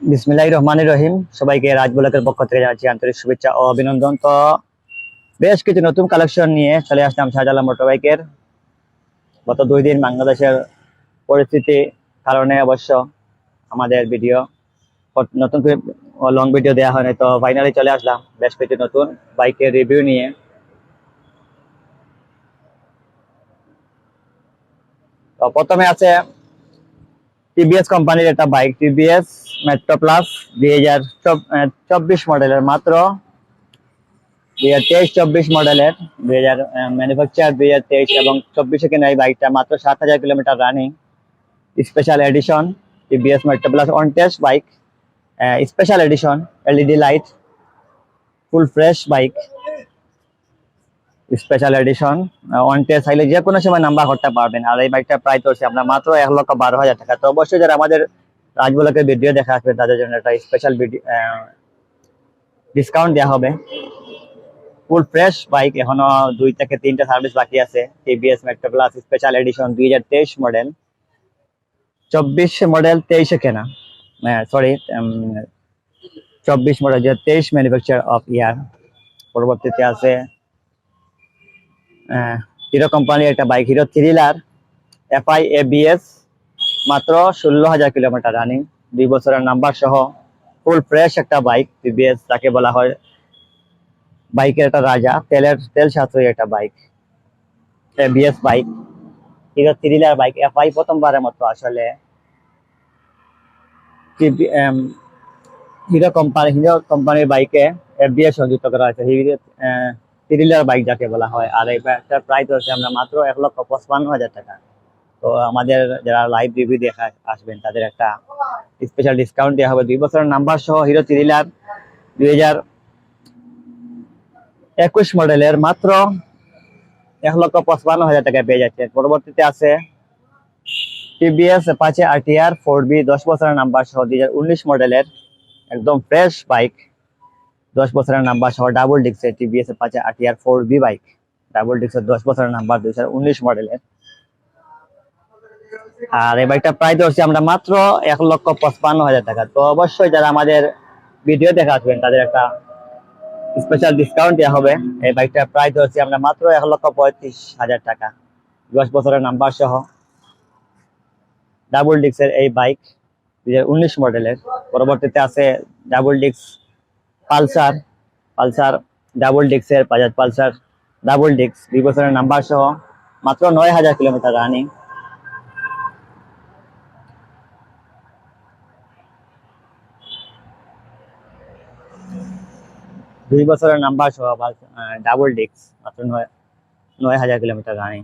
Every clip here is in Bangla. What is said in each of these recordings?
বিসমিল্লাহির রহমানির রহিম সবাইকে রাজ ব্লকের পক্ষ থেকে জানাচ্ছি আন্তরিক শুভেচ্ছা ও অভিনন্দন। তো বেশ কিছু নতুন কালেকশন নিয়ে চলে আসলাম শাহজালাল মোটরবাইকের। গত দুই দিন বাংলাদেশের পরিস্থিতি কারণে অবশ্য আমাদের ভিডিও নতুন করে লং ভিডিও দেওয়া হয়নি, তো ফাইনালি চলে আসলাম বেশ কিছু নতুন বাইকের রিভিউ নিয়ে। তো প্রথমে আছে টিভিএস কোম্পানির একটা বাইক টিভিএস মেট্রো প্লাস দুই হাজার চব্বিশ মডেলের মাত্র। দুই হাজার তেইশ, চব্বিশ মডেলের। দুই হাজার ম্যানুফ্যাকচার দুই হাজার তেইশ এবং চব্বিশে কিনা এই বাইকটা মাত্র সাত হাজার kilometre running special edition TVS Metro plus on test bike special edition LED light full fresh bike special edition on test চাইলে যে কোনো সময় নাম্বার করতে পারবেন। আর এই বাইকটা প্রায় তো আপনার মাত্র এক লক্ষ বারো হাজার টাকা। তো অবশ্যই যারা আমাদের রাজবলকের ভিডিও দেখা আসবে, তাদের জন্য একটা স্পেশাল ডিসকাউন্ট দেওয়া হবে। ফুল ফ্রেশ বাইক এখনও দুই থেকে তিনটা সার্ভিস বাকি আছে। TVS Metro plus special edition দুই হাজার তেইশ মডেল চব্বিশ মডেল তেইশে কেনা। সরি চব্বিশ মডেল দুই হাজার তেইশ ম্যানুফ্যাকচার অফ ইয়ার পরবর্তীতে আছে হিরো কোম্পানির একটা bike Hero Thriller FI ABS মাত্র ষোলো হাজার কিলোমিটার রানিং দুই বছরের নাম্বার সহ ফুল ফ্রেশ একটা বাইক টিভিএস যাকে বলা হয় বাইকের একটা রাজা, তেলের, তেল সাশ্রয়ী একটা bike ABS bike Hero Thriller bike FI প্রথমবারের মতো আসলে হিরো কোম্পানি হিরো কোম্পানির বাইকে এফবিএস সংযুক্ত করা হয়েছে। হিরো থ্রিলার বাইক যাকে বলা হয়। আর বাইকটার প্রাইস হচ্ছে আমরা মাত্র এক লক্ষ পঁচপান্ন হাজার টাকা। তো আমাদের যারা লাইভ রিভিউ দেখা আসবেন, তাদের একটা স্পেশাল ডিসকাউন্ট দেওয়া হবে। দুই বছরের নাম্বার সহ হিরো থ্রিলার দুই হাজার একুশ মডেলের মাত্র এক লক্ষ পঁচপান্ন হাজার টাকা পেয়ে যাচ্ছে। পরবর্তীতে আছে টিভিএস পাঁচে আরটিআর ফোর বি দশ বছরের নাম্বার সহ দুই হাজার উনিশ মডেলের একদম ফ্রেশ বাইক দশ বছরের নাম্বার সহ ডাবল ডিক্সের টিভিএস পাঁচে RTR four B bike double ডিক্সের দশ বছরের নাম্বার দুই হাজার উনিশ মডেলের আর এই বাইকটা প্রায় ধরছি আমরা মাত্র এক লক্ষ পঁচপান্ন হাজার টাকা। তো অবশ্যই যারা আমাদের ভিডিও দেখা আসবেন, তাদের একটা স্পেশাল ডিসকাউন্ট দেওয়া হবে। এই বাইকটা প্রায় ধরছি আমরা মাত্র এক লক্ষ পঁয়ত্রিশ হাজার টাকা। দশ বছরের নাম্বার সহ ডাবল ডিক্সের এই বাইক দুই হাজার উনিশ মডেলের পরবর্তীতে আছে ডাবল ডিক্স পালসার পালসার ডাবল ডিক্সের বাজাজ পালসার ডাবল ডিক্স দুই বছরের নাম্বার সহ মাত্র নয় হাজার কিলোমিটার রানিং দুই বছরের নাম্বার সহ ডাবল ডিক্স মাত্র নয় নয় হাজার kilometre running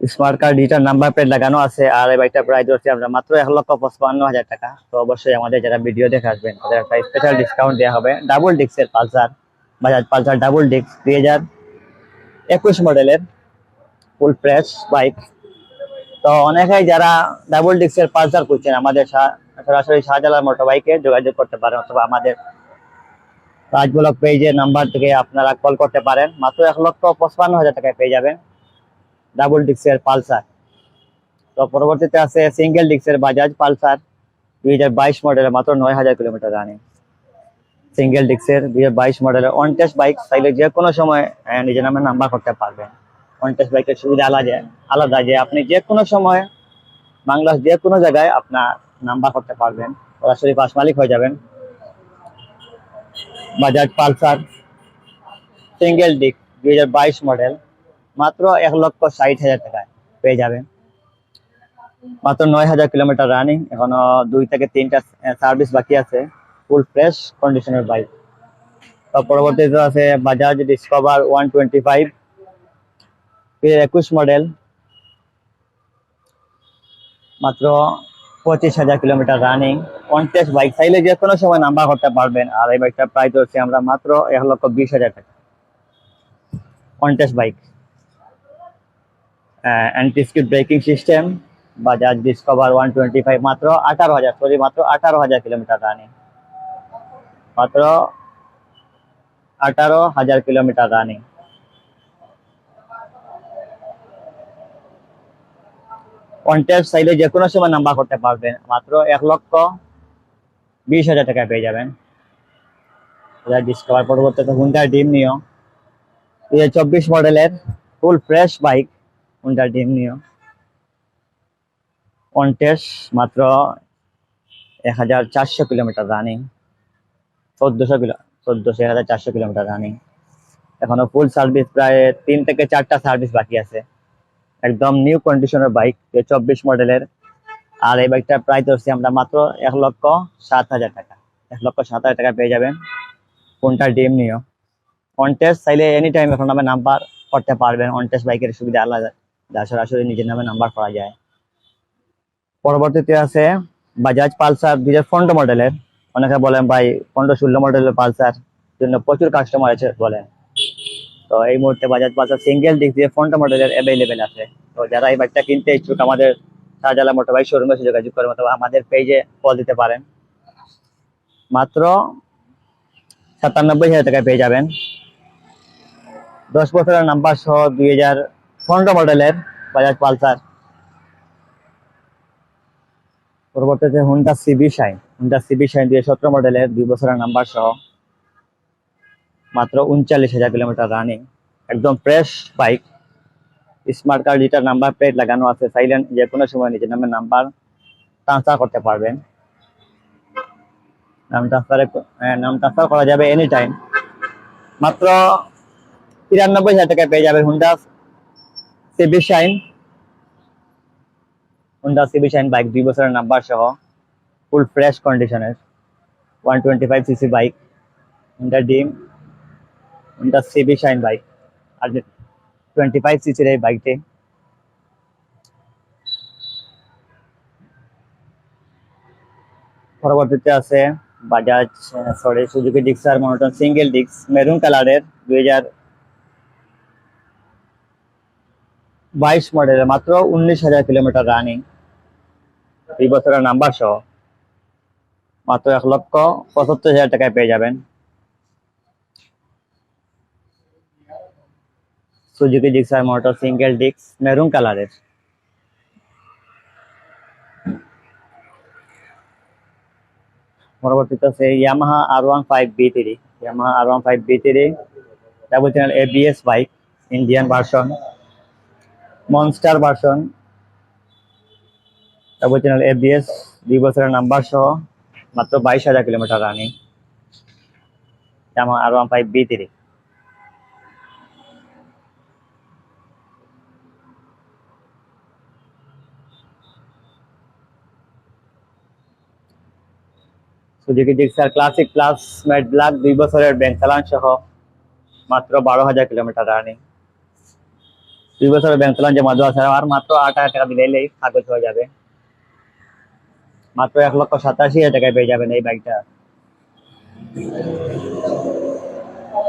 smart card digital number plate লাগানো আছে, আর এই বাইকটা প্রাইস হচ্ছে আমরা মাত্র এক লক্ষ পঁচপান্ন হাজার টাকা। তো অবশ্যই আমাদের যারা ভিডিও দেখে আসবেন, তাদের একটা স্পেশাল ডিসকাউন্ট দেওয়া হবে। ডাবল ডিক্সের পালসার, বাজাজ পালসার ডাবল ডিক্স দুই হাজার একুশ মডেলের ফুল ফ্রেশ বাইক তো অনেকেই যারা ডাবল ডিক্সের পালসার করছেন আমাদের সরাসরি শাহজালাল মোটর বাইকে যোগাযোগ করতে পারেন, অথবা আমাদের রাজবলক পেজের নাম্বার থেকে আপনারা কল করতে পারেন। মাত্র এক লক্ষ পঁচপান্ন হাজার টাকায় পেয়ে যাবেন। ডাবল ডিক্সের পালসার। তো পরবর্তীতে আছে সিঙ্গেল ডিক্সের বাজাজ পালসার, দুই হাজার বাইশ মডেলের মাত্র নয় হাজার কিলোমিটার রানিং সিঙ্গেল ডিক্সের দুই হাজার বাইশ মডেলের অন টেস্ট বাইক চাইলে যে কোনো সময় নিজের নামে নাম্বার করতে পারবেন। অন টেস্ট বাইকের সুবিধা আলাদা আলাদা যে আপনি যে কোনো সময় বাংলাদেশ যে কোনো জায়গায় আপনার নাম্বার করতে পারবেন। সরাসরি পাস মালিক হয়ে যাবেন। বাজাজ পালসার সিঙ্গেল ডিক দুই হাজার বাইশ মডেল মাত্র এক লক্ষ ষাট হাজার টাকায় পেয়ে যাবেন। মাত্র নয় হাজার কিলোমিটার রানিং এখনও দুই থেকে তিনটা সার্ভিস বাকি আছে ফুল ফ্রেশ কন্ডিশনের বাইক পরবর্তীতে আছে Bajaj Discover one twenty five একুশ মডেল মাত্র পঁচিশ হাজার কিলোমিটার রানিং টেস্ট বাইক চাইলে যে কোনো সময় নাম্বার করতে পারবেন, আর এই বাইকটা প্রাইস হচ্ছে আমরা মাত্র এক লক্ষ বিশ হাজার টাকা। Test bike anti skid braking system Bajaj Discover one twenty five মাত্র আঠারো হাজার সরি মাত্র আঠারো হাজার কিলোমিটার রানিং মাত্র আঠারো হাজার কিলোমিটার রানিং কন্টেস্ট চাইলে যে কোনো সময় নাম্বার করতে পারবেন। মাত্র এক লক্ষ বিশ হাজার টাকা পেয়ে যাবেন। ডিসকভার পরবর্তীতে হুন্ডার ডিম নিও হাজার চব্বিশ মডেলের ফুল ফ্রেশ বাইক হুন্ডার ডিম নিও? কন্টেস্ট মাত্র এক হাজার চারশো কিলোমিটার রানিং চোদ্দশো কিলো, চোদ্দশো, এক হাজার চারশো কিলোমিটার রানিং এখনও ফুল সার্ভিস প্রায় তিন থেকে চারটা সার্ভিস বাকি আছে। একদম নিউ কন্ডিশনের বাইক চব্বিশ মডেলের আর এই বাইকটা প্রায় ধরছি আমরা মাত্র এক লক্ষ সাত হাজার টাকা। এক লক্ষ সাত হাজার টাকা পেয়ে যাবেন। কোনটা ডিম নিও? কন্টেস্ট চাইলে এনি টাইম এখন নামে নাম্বার করতে পারবেন। অনটেস্ট বাইকের সুবিধা আলাদা। যা সরাসরি নিজের নামে নাম্বার করা যায়। পরবর্তীতে আছে বাজাজ পালসার দুই হাজার পনেরো মডেলের অনেকে বলেন, ভাই, পনেরো ষোলো মডেলের পালসার জন্য প্রচুর কাস্টমার আছে, বলেন। তো এই মুহূর্তে বাজাজ পালসার সিঙ্গেল দিক দিয়ে পনেরো মডেলের অ্যাভেলেবেল আছে। তো যারা এই বাইকটা কিনতে ইচ্ছুক, আমাদের শাহজালা মোটর বাইক শোরুমে যোগাযোগ করে, অথবা আমাদের পেজে কল দিতে পারেন। মাত্র সাতানব্বই হাজার টাকায় পেয়ে যাবেন। দশ বছরের নাম্বার সহ দুই হাজার পনেরো মডেলের বাজাজ পালসার পরবর্তীতে Honda CB Shine Honda CB Shine দুই সতেরো মডেলের দুই বছরের নাম্বার সহ মাত্র উনচাল্লিশ হাজার কিলোমিটার রানিং একদম ফ্রেশ বাইক স্মার্ট কার্ড যেটার নাম্বার প্লেট লাগানো আছে সাইলেন্ট যে কোনো সময় নিজের নামের নাম্বার ট্রান্সফার করতে পারবেন। নাম ট্রান্সফার নাম ট্রান্সফার করা যাবে এনি টাইম মাত্র তিরানব্বই হাজার টাকায় পেয়ে যাবেন Honda CB Shine Honda CB Shine bike দুই বছরের নাম্বার সহ ফুল ফ্রেশ কন্ডিশনের one twenty five CC bike Honda Dream Honda CB Shine bike আর টোয়েন্টি ফাইভ সিসির এই বাইকটি পরবর্তীতে আছে Bajaj sorry Suzuki Gixxer monotone single ডিক্স মেরুন কালারের দুই হাজার বাইশ মডেলের মাত্র উনিশ হাজার কিলোমিটার রানিং দুই বছরের নাম্বার সহ মাত্র এক লক্ষ পঁচাত্তর হাজার টাকায় পেয়ে যাবেন। সুজুকি ডিক্সার মোটর সিঙ্গেল ডিক্স মেরুন কালারের পরবর্তীতে আছে Yamaha R one five B three Yamaha R one five B three double channel ABS bike Indian version monster version double channel ABS দুই বছরের নাম্বার সহ মাত্র বাইশ হাজার kilometre running Yamaha R one five B Suzuki Gixxer classic plus matte black দুই বছরের ব্যাংক চালান সহ মাত্র বারো হাজার কিলোমিটার রানিং দুই বছরের ব্যাংক চালান জমা দেওয়া আর মাত্র আট হাজার টাকা দিলেই কাগজ হয়ে যাবে। মাত্র এক লক্ষ সাতাশি হাজার টাকায় পেয়ে যাবেন এই বাইকটা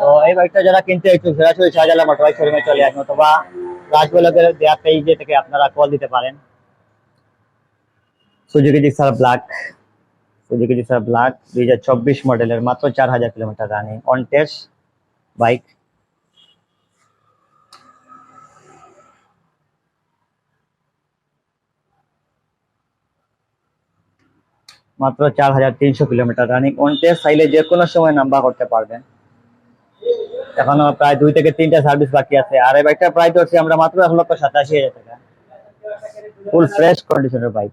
তো এই বাইকটা যারা কিনতে একটু সরাসরি শাহজালা মোটর বাইক শোরুমে চলে আসেন অথবা রাজবলকের দেওয়া পেজে থেকে আপনারা কল দিতে পারেন। Suzuki Gixxer black Suzuki Gixxer black দুই হাজার চব্বিশ মডেলের মাত্র চার হাজার kilometre running on test bike মাত্র চার হাজার তিনশো কিলোমিটার রানিং অন টেস্ট চাইলে যে কোনো সময় নাম্বার করতে পারবেন। এখনও প্রায় দুই থেকে তিনটা সার্ভিস বাকি আছে। আর এই বাইকটা প্রায় ধরছি আমরা মাত্র এক লক্ষ সাতাশি হাজার টাকা। ফুল ফ্রেশ কন্ডিশনের বাইক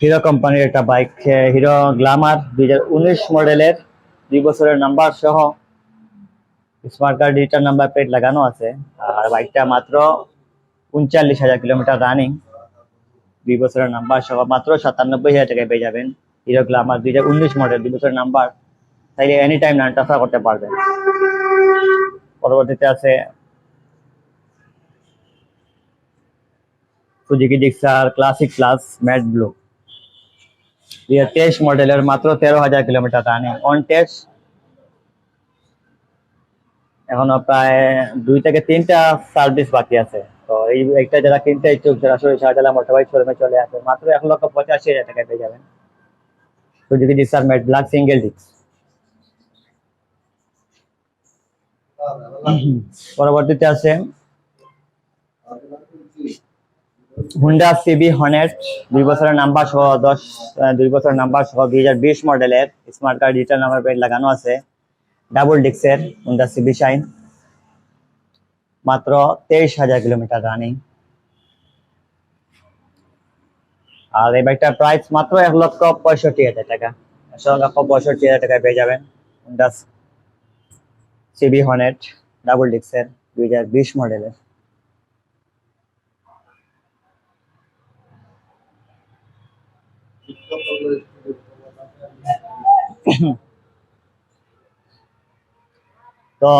হিরো কোম্পানির একটা বাইক হিরো গ্লামার দুই হাজার উনিশ মডেলের দুই বছরের নাম্বার সহ smart card digital number plate লাগানো আছে। আর বাইকটা মাত্র উনচল্লিশ হাজার কিলোমিটার রানিং দুই বছরের নাম্বার সহ মাত্র সাতানব্বই হাজার টাকায় পেয়ে যাবেন। হিরো গ্লামার দুই হাজার উনিশ মডেল দুই বছরের নাম্বার তাইলে এনি টাইম নান ট্রান্সফার করতে পারবেন। পরবর্তীতে আছে Suzuki Gixxer classic plus matte blue দুই হাজার তেইশ মডেলের মাত্র তেরো হাজার কিলোমিটার রানিং অন টেস্ট এখনও প্রায় দুই থেকে তিনটা সার্ভিস বাকি আছে। তো এই একটা যারা কিনতে ইচ্ছুক, যারা সরাসরি শাহজালা মোটরবাইক শোরুমে চলে আসে। মাত্র এক লক্ষ পঁচাশি হাজার টাকায় পেয়ে যাবেন। Suzuki Gixxer matte black single ডিক্স পরবর্তীতে আছে হুন্ডা সিবি হর্নেট দুই বছরের নাম্বার সহ দশ দুই বছরের নাম্বার সহ দুই হাজার বিশ মডেলের smart card digital number plate লাগানো আছে। ডাবল ডিক্সের হুন্ডা সিবি শাইন মাত্র তেইশ হাজার কিলোমিটার রানিং আর এই বাইকটার প্রাইস মাত্র এক লক্ষ পঁয়ষট্টি হাজার টাকা। এক লক্ষ পঁয়ষট্টি হাজার টাকায় পেয়ে যাবেন হুন্ডা সিবি হনেট ডাবল ডিক্সের দুই হাজার বিশ মডেলের। তো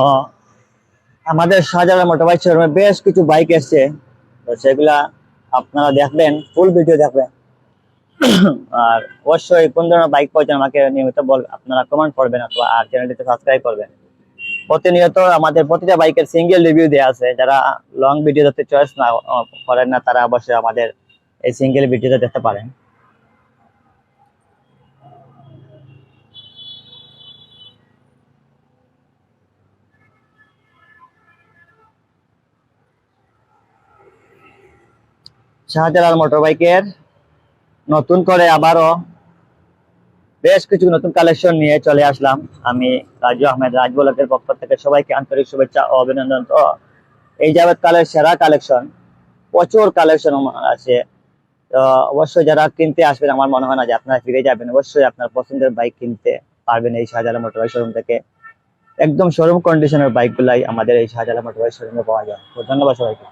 আমাদের শাহজালাল মোটরবাইক শোরুমে বেশ কিছু বাইক এসছে। তো সেগুলা আপনারা দেখবেন ফুল ভিডিও দেখবেন। আর অবশ্যই কোন ধরনের বাইক পাওয়া আমাকে নিয়মিত বল, আপনারা কমেন্ট করবেন অথবা আর চ্যানেলটিতে সাবস্ক্রাইব করবেন। প্রতিনিয়ত আমাদের প্রতিটা বাইকের সিঙ্গেল রিভিউ দেওয়া আছে। যারা লং ভিডিও দেখতে চয়েস না, করেন না, তারা অবশ্যই আমাদের এই সিঙ্গেল ভিডিওটা দেখতে পারেন। শাহজালাল মোটরবাইকের নতুন করে আবারও বেশ কিছু নতুন কালেকশন নিয়ে চলে আসলাম। আমি রাজু আহমেদ রাজবলকের পক্ষ থেকে সবাইকে আন্তরিক শুভেচ্ছা ও অভিনন্দন। তো এই যাবৎ কালের সেরা কালেকশন প্রচুর কালেকশন আছে। তো অবশ্যই যারা কিনতে আসবেন, আমার মনে হয় না যে আপনারা ফিরে যাবেন, অবশ্যই আপনার পছন্দের বাইক কিনতে পারবেন এই শাহজালাল মোটরবাইক শোরুম থেকে। একদম শোরুম কন্ডিশনের বাইকগুলাই আমাদের এই শাহজালাল মোটরবাইক শোরুমে পাওয়া যায়। ধন্যবাদ সবাইকে।